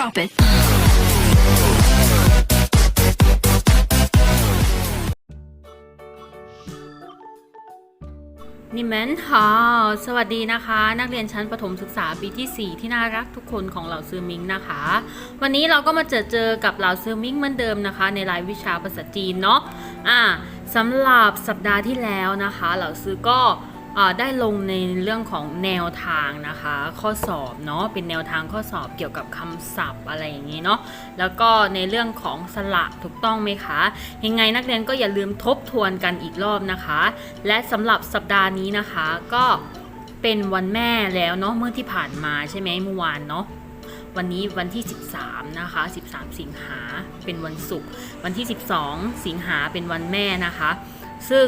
Drop it. นิเมนฮาสวัสดีนะคะ นักเรียนชั้นประถมศึกษาปีที่ 4 ที่น่ารักทุกคนของเหล่าซื้อมิงนะคะ วันนี้เราก็มาเจอเจอกับเหล่าซื้อมิงเหมือนเดิมนะคะ ในรายวิชาภาษาจีนเนาะอ่าสำหรับสัปดาห์ที่แล้วนะคะ เหล่าซื้อก็ ได้ลงในเรื่องของแนวทางนะคะ ข้อสอบเนาะเป็นแนวทางข้อสอบเกี่ยวกับคำศัพท์อะไรอย่างนี้เนาะแล้วก็ในเรื่องของสระถูกต้องไหมคะยังไงนักเรียนก็อย่าลืมทบทวนกันอีกรอบนะคะ และสำหรับสัปดาห์นี้นะคะก็เป็นวันแม่แล้วเนาะเมื่อที่ผ่านมาใช่ไหมเมื่อวานเนาะวันนี้วันที่ 13 นะคะ 13 สิงหาเป็นวันศุกร์วันที่ 12 สิงหาเป็นวันแม่นะคะ ซึ่ง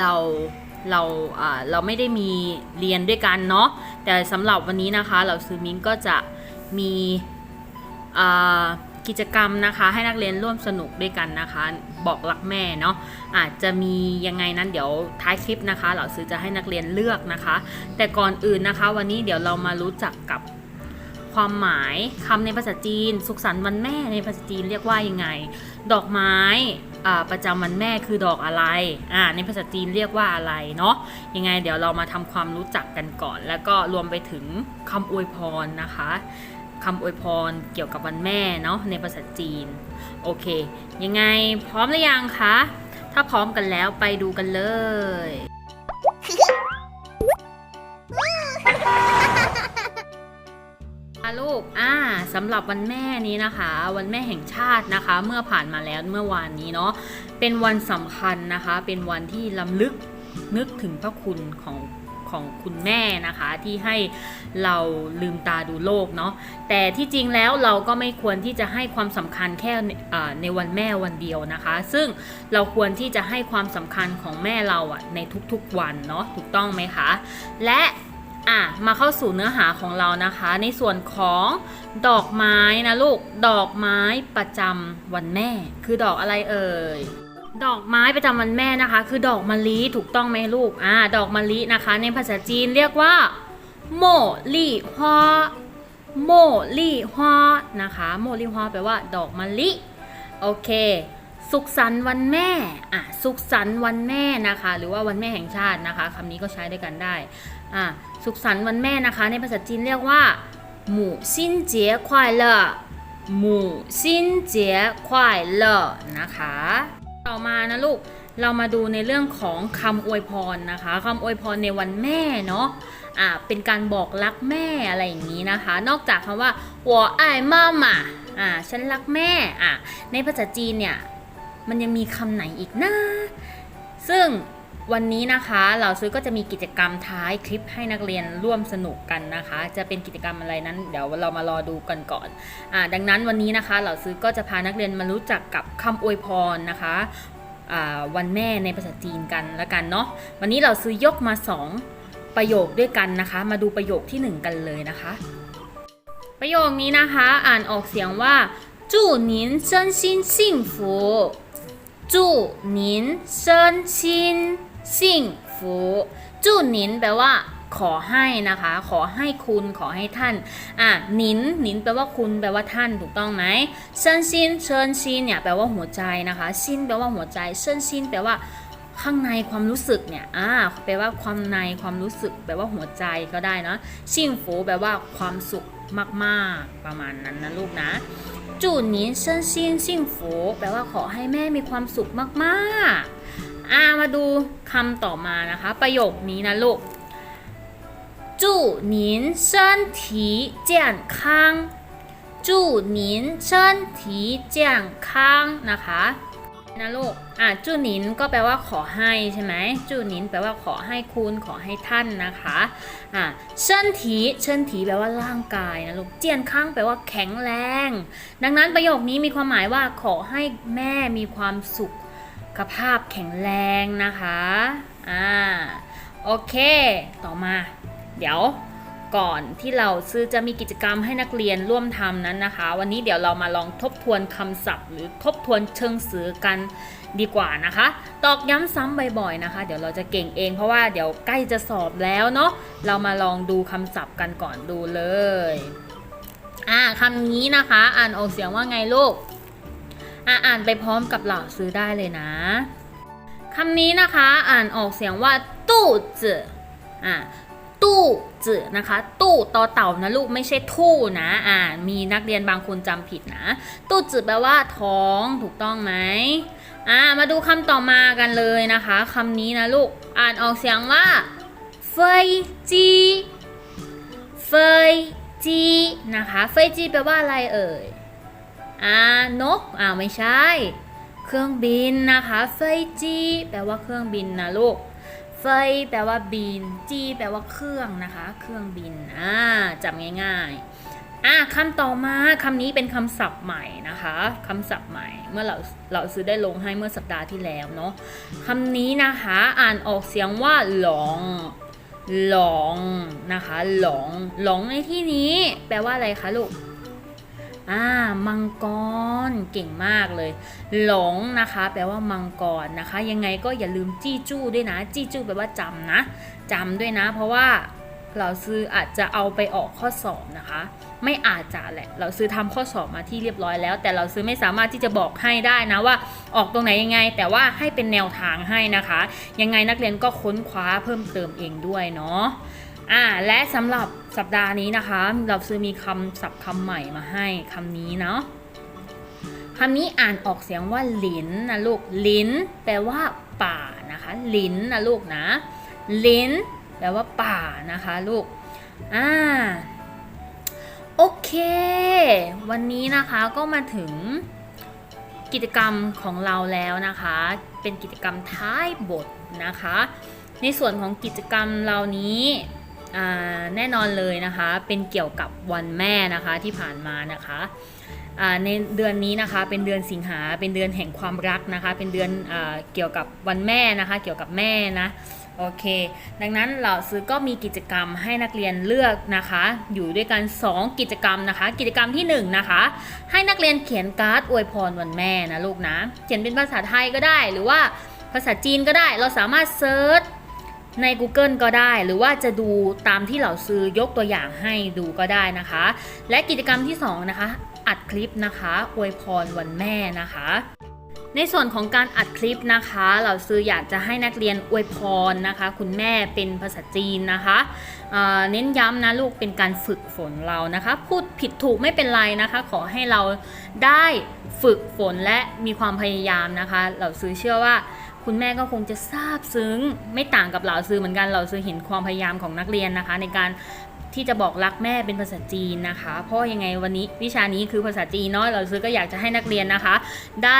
เรา เราเราไม่ได้มีเรียนด้วยกันเนาะแต่สำหรับวันนี้นะคะเราซื้อมิ้งก็จะมีกิจกรรมนะคะให้นักเรียนร่วมสนุกด้วยกันนะคะ บอกรักแม่เนาะอาจจะมียังไงนั้นเดี๋ยวท้ายคลิปนะคะ เราซื้อจะให้นักเรียนเลือกนะคะ แต่ก่อนอื่นนะคะ วันนี้เดี๋ยวเรามารู้จักกับความหมายคำในภาษาจีน สุขสันต์วันแม่ในภาษาจีนเรียกว่ายังไง ดอกไม้ ประจำวันแม่คือดอกอะไรอ่าในภาษาจีนเรียกว่าอะไรเนาะยังไงเดี๋ยวเรามาทำความรู้จักกันก่อน แล้วก็รวมไปถึงคำอวยพรนะคะคำอวยพรเกี่ยวกับวันแม่เนาะในภาษาจีน โอเค ยังไงพร้อมหรือยังคะ ถ้าพร้อมกันแล้วไปดูกันเลย สำหรับวันแม่นี้นะคะ วันแม่แห่งชาตินะคะ เมื่อผ่านมาแล้วเมื่อวานนี้เนาะเป็นวันสำคัญนะคะ เป็นวันที่ล้ำลึกนึกถึงพระคุณของของคุณแม่นะคะที่ให้เราลืมตาดูโลกเนาะแต่ที่จริงแล้วเราก็ไม่ควรที่จะให้ความสำคัญแค่ในวันแม่วันเดียวนะคะ ซึ่งเราควรที่จะให้ความสำคัญของแม่เราอะในทุกๆวันเนาะถูกต้องไหมคะ และ อะมาเข้าสู่เนื้อหาของเรานะคะ ในส่วนของดอกไม้นะลูก ดอกไม้ประจำวันแม่ คือดอกอะไรเอ่ยดอกไม้ประจำวันแม่นะคะ คือดอกมะลิถูกต้องไหมลูกอ่าดอกมะลินะคะ ในภาษาจีนเรียกว่าโมลี่ฮวาโมลี่ฮวานะคะโมลี่ฮวาแปลว่า ดอกมะลิโอเค สุขสันต์วันแม่อะสุขสันต์วันแม่นะคะ หรือว่าวันแม่แห่งชาตินะคะคำนี้ก็ใช้ด้วยกันได้ สุขสันต์วันแม่นะคะ ในภาษาจีนเรียกว่าหมู่ซินเจี๋ยควายเล่หมู่ซินเจี๋ยควายเล่นะคะ ต่อมานะลูกเรามาดูในเรื่องของคำอวยพรนะคะคำอวยพรในวันแม่เนาะอ่าเป็นการบอกรักแม่อะไรอย่างนี้นะคะ นอกจากคำว่าหัวไอ้มาม่อ่าฉันรักแม่อ่าในภาษาจีนเนี่ยมันยังมีคำไหนอีกนะซึ่ง วันนี้นะคะเหล่าซื้อก็จะมีกิจกรรมท้ายคลิปให้นักเรียนร่วมสนุกกันนะคะ จะเป็นกิจกรรมอะไรนั้น เดี๋ยวเรามารอดูกันก่อนอ่าดังนั้นวันนี้นะคะเหล่าซื้อก็จะพานักเรียนมารู้จักกับคำอวยพรนะคะวันแม่ในภาษาจีนกันละกันเนาะวันนี้เราซื้อยกมา 2 ประโยคด้วยกันนะคะ มาดูประโยคที่ 1 กันเลยนะคะ ประโยคนี้นะคะอ่านออกเสียงว่าจู่นินเซินชินซิ่งฟูจู่นินเซินชิน ซิ่งฟูจู่นินแปลว่า ขอให้นะคะ ขอให้คุณขอให้ท่านอะนินนินแปลว่าคุณแปลว่าท่านถูกต้องไหมเชิญชินเชิญชินเนี่ยแปลว่าหัวใจนะคะชินแปลว่าหัวใจเชิญชินแปลว่าข้างในความรู้สึกเนี่ย อ่า แปลว่าความในความรู้สึก แปลว่าหัวใจก็ได้เนาะชิงฟูแปลว่าความสุขมากๆ ประมาณนั้นนะลูกนะจู่นินเชิญชินชิงฟูแปลว่าขอให้แม่มีความสุขมากๆอ่า มาดูคำต่อมานะคะ ประโยคนี้นะลูก祝您身体健康祝您身体健康นะคะ นะลูก อ่ะจูหนินก็แปลว่าขอให้ใช่ไหมจูหนินแปลว่าขอให้คุณ ขอให้ท่านนะคะ อ่ะเชิญถีเชิญถีแปลว่าร่างกายนะลูก เจียนข้างแปลว่าแข็งแรง ดังนั้นประโยคนี้มีความหมายว่าขอให้แม่มีความสุข ภาพแข็งแรงนะคะ อ่า โอเค ต่อมา เดี๋ยวก่อนที่เราซื้อจะมีกิจกรรมให้นักเรียนร่วมทำนั้นนะคะ วันนี้เดี๋ยวเรามาลองทบทวนคำศัพท์ หรือทบทวนเชิงสื่อกันดีกว่านะคะ ตอกย้ำซ้ำบ่อยๆนะคะ เดี๋ยวเราจะเก่งเองเพราะว่าเดี๋ยวใกล้จะสอบแล้วเนาะ เรามาลองดูคำศัพท์กันก่อนดูเลย อ่าคำนี้นะคะ อ่านออกเสียงว่าไงลูก อ่านไปพร้อมกับเหล่าซื้อได้เลยนะคำนี้นะคะอ่านออกเสียงว่าตู้จือ่าตู้จืนะคะ ตู้ต่อเต่านะลูกไม่ใช่ทู่นะอ่ามีนักเรียนบางคนจำผิดนะ ตู้จืแปลว่าท้องถูกต้องไหมอ่ามาดูคำต่อมากันเลยนะคะคำนี้นะลูกอ่านออกเสียงว่าเฟยจีเฟยจีนะคะ เฟยจีแปลว่าอะไรเอ่ย อานกอ่าไม่ใช่ เครื่องบินนะคะเฟยจีแปลว่าเครื่องบินนะลูกเฟยแปลว่าบิน จีแปลว่าเครื่องนะคะ เครื่องบินอ่าจำง่ายๆอะคำต่อมาคำนี้เป็นคำศัพท์ใหม่นะคะคำศัพท์ใหม่ เมื่อเราเราซื้อได้ลงให้เมื่อสัปดาห์ที่แล้วเนาะคำนี้นะคะอ่านออกเสียงว่าหลงหลงนะคะหลงหลงในที่นี้ แปลว่าอะไรคะลูก อ่ามังกรเก่งมากเลย หลงนะคะ แปลว่ามังกรนะคะ ยังไงก็อย่าลืมจี้จู้ด้วยนะ จี้จู้แปลว่าจำนะจำด้วยนะ เพราะว่าเราซื้ออาจจะเอาไปออกข้อสอบนะคะ ไม่อาจจะแหละ เราซื้อทำข้อสอบมาที่เรียบร้อยแล้ว แต่เราซื้อไม่สามารถที่จะบอกให้ได้นะว่าออกตรงไหนยังไง แต่ว่าให้เป็นแนวทางให้นะคะ ยังไงนักเรียนก็ค้นคว้าเพิ่มเติมเองด้วยเนาะ อ่าและสำหรับสัปดาห์นี้นะคะ เราซื้อมีคำศัพท์คำใหม่มาให้คำนี้เนาะคำนี้อ่านออกเสียงว่าลิ้นนะลูกลิ้น แปลว่าป่านะคะ ลิ้นนะลูกนะ ลิ้น แปลว่าป่านะคะลูกอ่าโอเค วันนี้นะคะก็มาถึงกิจกรรมของเราแล้วนะคะ เป็นกิจกรรมท้ายบทนะคะ ในส่วนของกิจกรรมเหล่านี้ แน่นอนเลยนะคะเป็นเกี่ยวกับวันแม่นะคะที่ผ่านมานะคะในเดือนนี้นะคะเป็นเดือนสิงหาเป็นเดือนแห่งความรักนะคะ เป็นเดือนอเกี่ยวกับวันแม่นะคะ เกี่ยวกับแม่นะโอเค ดังนั้นเราซื้อก็มีกิจกรรมให้นักเรียนเลือกนะคะ อยู่ด้วยกัน 2 กิจกรรมนะคะ กิจกรรมที่ 1 นะคะ ให้นักเรียนเขียนการ์ดอวยพรวันแม่นะลูกนะ เขียนเป็นภาษาไทยก็ได้ หรือว่าภาษาจีนก็ได้ เราสามารถเซิร์ช ใน Google ก็ได้ หรือว่าจะดูตามที่เหล่าซื้อยกตัวอย่างให้ดูก็ได้นะคะ และกิจกรรมที่ 2 นะคะ อัดคลิปนะคะอวยพรวันแม่นะคะในส่วนของการอัดคลิปนะคะ เราซื้ออยากจะให้นักเรียนอวยพรนะคะ คุณแม่เป็นภาษาจีนนะคะเเน้นย้ำนะลูกเป็นการฝึกฝนเรานะคะ พูดผิดถูกไม่เป็นไรนะคะ ขอให้เราได้ฝึกฝนและมีความพยายามนะคะ เราซื้อเชื่อว่า คุณแม่ก็คงจะซาบซึ้ง ไม่ต่างกับเหล่าซื้อเหมือนกันเหล่าซื้อเห็นความพยายามของนักเรียนนะคะ ในการที่จะบอกรักแม่เป็นภาษาจีนนะคะ เพราะยังไงวันนี้วิชานี้คือภาษาจีนเนาะเราซื้อก็อยากจะให้นักเรียนนะคะ ได้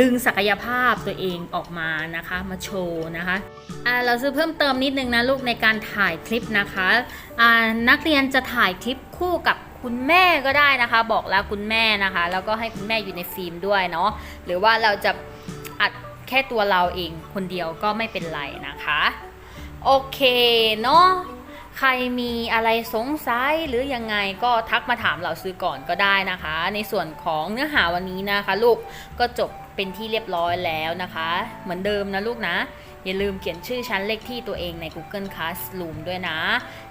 ดึงศักยภาพตัวเองออกมานะคะ มาโชว์นะคะอ่าเราซื้อเพิ่มเติมนิดนึงนะลูกในการถ่ายคลิปนะคะอ่านักเรียนจะถ่ายคลิปคู่กับคุณแม่ก็ได้นะคะ บอกแล้วคุณแม่นะคะ แล้วก็ให้คุณแม่อยู่ในฟิล์มด้วยเนาะหรือว่าเราจะ แค่ตัวเราเองคนเดียวก็ไม่เป็นไรนะคะ โอเคเนาะใครมีอะไรสงสัยหรือยังไงก็ทักมาถามเราซื้อก่อนก็ได้นะคะ ในส่วนของเนื้อหาวันนี้นะคะ ลูกก็จบเป็นที่เรียบร้อยแล้วนะคะ เหมือนเดิมนะลูกนะ อย่าลืมเขียนชื่อชั้นเลขที่ตัวเองใน Google Classroom ด้วยนะ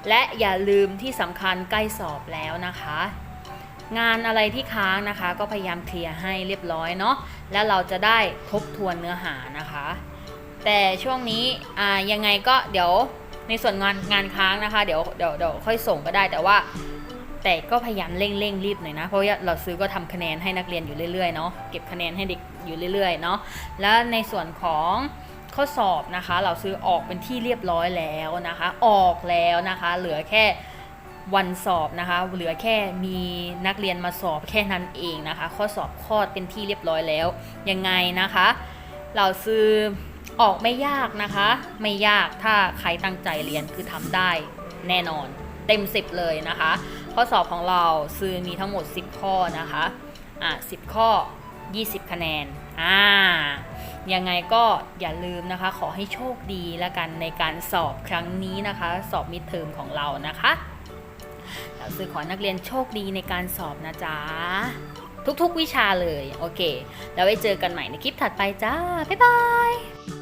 และอย่าลืมที่สำคัญใกล้สอบแล้วนะคะ งานอะไรที่ค้างนะคะ ก็พยายามเคลียร์ให้เรียบร้อยเนาะแล้วเราจะได้ทบทวนเนื้อหานะคะ แต่ช่วงนี้อ่ายังไงก็เดี๋ยวในส่วนงานงานค้างนะคะ เดี๋ยวเดี๋ยวเดี๋ยวค่อยส่งก็ได้แต่ว่า แต่ก็พยายามเร่งเร่งรีบหน่อยนะ เพราะว่าเราซื้อก็ทำคะแนนให้นักเรียนอยู่เรื่อยๆเนาะเก็บคะแนนให้เด็กอยู่เรื่อยๆเนาะแล้วในส่วนของข้อสอบนะคะ เราซื้อออกเป็นที่เรียบร้อยแล้วนะคะ ออกแล้วนะคะ เหลือแค่ วันสอบนะคะ เหลือแค่มีนักเรียนมาสอบแค่นั้นเองนะคะ ข้อสอบคลอเป็นที่เรียบร้อยแล้ว ยังไงนะคะเราซื้อออกไม่ยากนะคะ ไม่ยากถ้าใครตั้งใจเรียนคือทำได้แน่นอน เต็ม 10 เลยนะคะ ข้อสอบของเราซื้อมีทั้งหมด 10 ข้อนะคะอะ10 ข้อ 20 คะแนนอ่ายังไงก็อย่าลืมนะคะ ขอให้โชคดีแล้วกันในการสอบครั้งนี้นะคะ สอบมิดเทอมของเรานะคะ สือขอนักเรียนโชคดีในการสอบนะจ๊ะ ทุกๆวิชาเลย โอเค แล้วไว้เจอกันใหม่ในคลิปถัดไปจ้า บ๊ายบาย